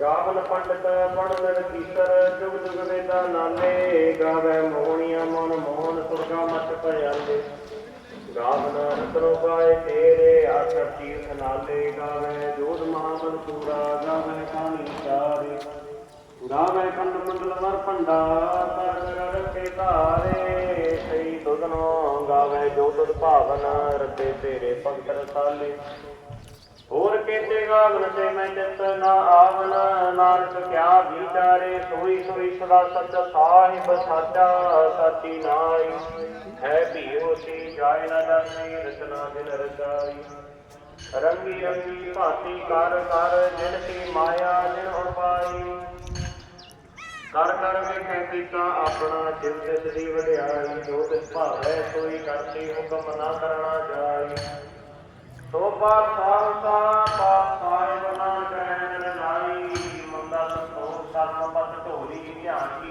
ਗਾਵਨ ਪੰਡਤ ਪੜਨ ਕੀਸਰ ਜੁਗ ਜੁਗ ਵੇਦਾ ਨਾਲੇ ਗਾਵੇ ਮੋਹਣੀਆਂ ਮਨ ਮੋਹਨ, ਸੁਰਗਾ ਮਤ ਭਇਆਲੇ ਗਾਵਨ ਰਤਨੋ ਗਾਏ ਤੇਰੇ, ਆਖਰ ਤੀਰਥ ਨਾਲੇ, ਗਾਵੇ ਜੋਧ ਮਹਾਬਲ ਸੂਰਾ ਗਾਵੇ ਕਾਨੀ ਚਾਰੇ। ਗਾਵੇ ਕੰਡ ਮੰਡਲ ਵਰ ਭੰਡਾ ਕਰ ਰਖੇ ਧਾਰੇ। ਸਈ ਤੁਧਨੋ ਗਾਵੇ ਜੋ ਭਾਵਨ ਰੱਤੇ ਤੇਰੇ ਭਗਤ ਰਸਾਲੇ। ਹੋਰ ਕੇਤੇ ਗਾਵਨ ਤੇ ਮੈਂ ਚਿਤ ਨਾ ਆਵਨ ਨਾਨਕ ਕਿਆ ਵਿਚਾਰੇ ਸੋਈ ਸੋਈ ਸਦਾ ਸੱਚ ਸਾਹਿਬ ਸਾਚਾ, ਸਾਚੀ ਨਾਈ। ਹੈ ਵੀ ਹੋਸੀ ਜਾਇ ਨਾ ਜਾਣੇ, ਰਚਨਾ ਦਿਲ ਰਚਾਈ। ਰੰਗੀ ਰੰਗੀ ਭਾਤੀ ਕਰ ਕਰ, ਜਿਨ ਕੀ ਮਾਇਆ, ਜਿਨ ਉਪਾਈ ਕਰ ਕਰ ਵੇਖੇ ਕੀਤਾ ਆਪਣਾ, ਜਿਸ ਜਿਸ ਦੀ ਵਡਿਆਈ, ਜੋ ਤਿਸ ਭਾਵੈ ਸੋਈ ਕਰਤੀ, ਹੁਕਮ ਨਾ ਕਰਨਾ ਜਾਈ। ਸੋਭਾ ਪਾਪ ਸਾਰਸਾ ਸਾਹਿਬ ਨਾ ਕਹਿਣ ਢੋਲੀ ਧਿਆਨ ਕੀ